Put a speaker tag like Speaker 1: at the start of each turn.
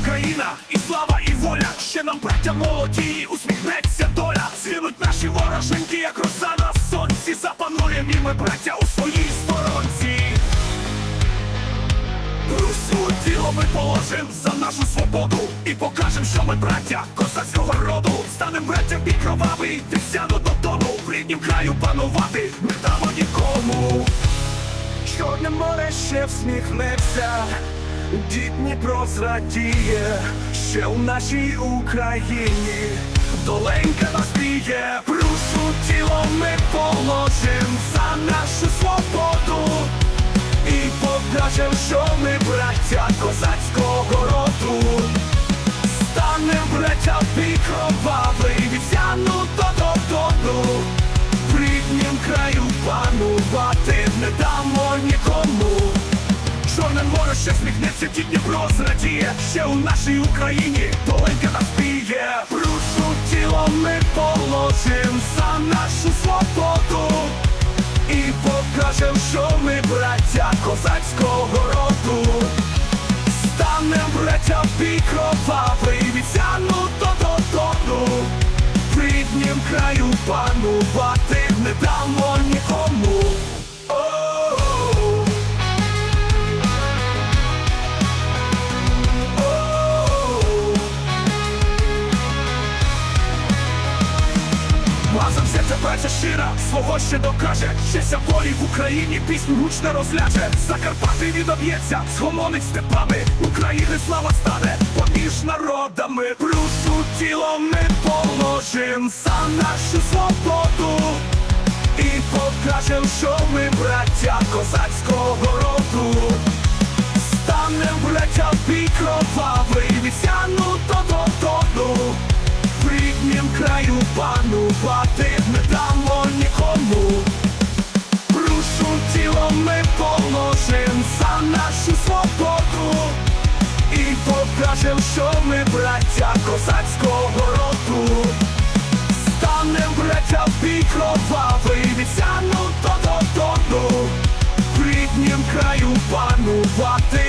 Speaker 1: Україна, і слава, і воля, ще нам браття молоді, усміхнеться доля, Згинуть наші вороженьки, як роса на сонці, запануєм і ми, браття, у своїй сторонці. Русу тіло ми положим за нашу свободу. І покажем, що ми браття козацького роду. Станем браттям бій кровавий, тисяну додому В ріднім краю панувати не дамо нікому. Чорне море ще всміхнеться Дніпро зрадіє Ще у нашій Україні. Доленька нас б'є Рушу тіло ми положим за нашу свободу. І покажем, що ми браття козацького роду. Станем браття бій кровавий Вівсяну до додону. В ріднім краю панувати не дамо нікому ще сміхнеться, ті Дніпро зрадіє Ще у нашій Україні Взяття праця щира, свого ще докаже. Щастя волі в Україні пісню гучно розляже. Закарпати відоб'ється, схомонить степами. України слава стане поміж народами. Рушу тіло ми положим за нашу свободу. І покажем, що ми браття козацького роду. Станем браття бій кровавий Вісяну до додону В краю панувати ми положим за нашу свободу. І покажем, що ми браття козацького роду, станем браття в бій то до додому, в ріднім краю панувати.